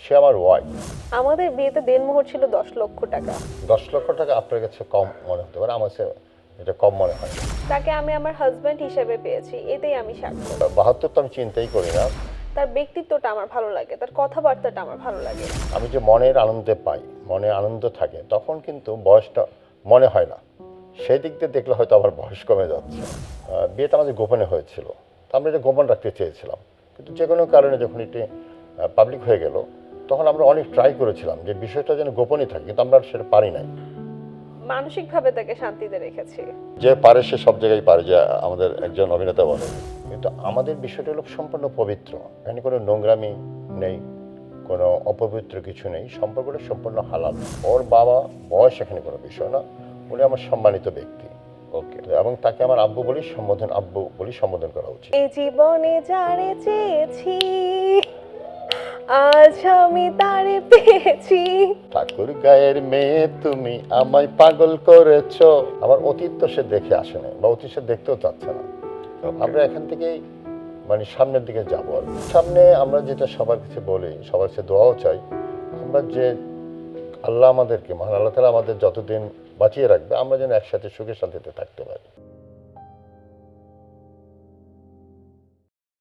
সে আমার ওয়াইফ আমাদের বিয়েতে দেনমোহর ছিল দশ লক্ষ টাকা। দশ লক্ষ টাকা আপনার কাছে কম মনে হতে পারে আমার কাছে এটা কম মনে হয়। তাকে আমি আমার হাজব্যান্ড হিসেবে পেয়েছি এতেই আমি সাক্ষ্য। বাহাত্তর তো আমি চিন্তাই করি না। তার ব্যক্তিত্বটা আমার ভালো লাগে তার কথাবার্তাটা আমার ভালো লাগে। আমি যে মনের আনন্দে পাই মনে আনন্দ থাকে তখন কিন্তু বয়সটা মনে হয় না। সেই দিক দিয়ে দেখলে হয়তো আমার বয়স কমে যাচ্ছে। বিয়েটা আমাদের গোপনে হয়েছিল। তো আমরা এটা গোপন রাখতে চেয়েছিলাম। কিন্তু যে কোনো কারণে যখন এটি পাবলিক হয়ে গেল তখন আমরা অনেক ট্রাই করেছিলাম যে বিষয়টা যেন গোপনই থাকে কিন্তু আমরা সেটা পারি নাই। মানসিকভাবে তাকে শান্তিতে রেখেছি। যে পারে সে সব জায়গায় পারে যে আমাদের একজন অভিনেতা বলে। কিন্তু আমাদের বিষয়টা হলো সম্পূর্ণ পবিত্র। এখানে কোনো নোংরামি নেই কোনো অপবিত্র কিছু নেই সম্পর্কটা সম্পূর্ণ হালাল। ওর বাবা বয়স এখানে কোনো বিষয় না উনি আমার সম্মানিত ব্যক্তি। ওকে এবং তাকে আমার আব্বু বলি সম্বোধন আব্বু বলি সম্বোধন করা উচিত। এই জীবনে যারে চেয়েছি আজ আমি তারে পেয়েছি। ঠাকুর গায়ের মেয়ে তুমি আমায় পাগল করেছ। আমার অতীত তো সে দেখে আসে না বা অতীত সে দেখতেও চাচ্ছে না। আমরা এখান থেকেই মানে সামনের দিকে যাব আর সামনে আমরা যেটা সবার কাছে বলি সবার কাছে দোয়াও চাই আমরা যে আল্লাহ আমাদেরকে মহান আল্লাহ তালা আমাদের যতদিন বাঁচিয়ে রাখবে আমরা যেন একসাথে সুখে শান্তিতে থাকতে পারি।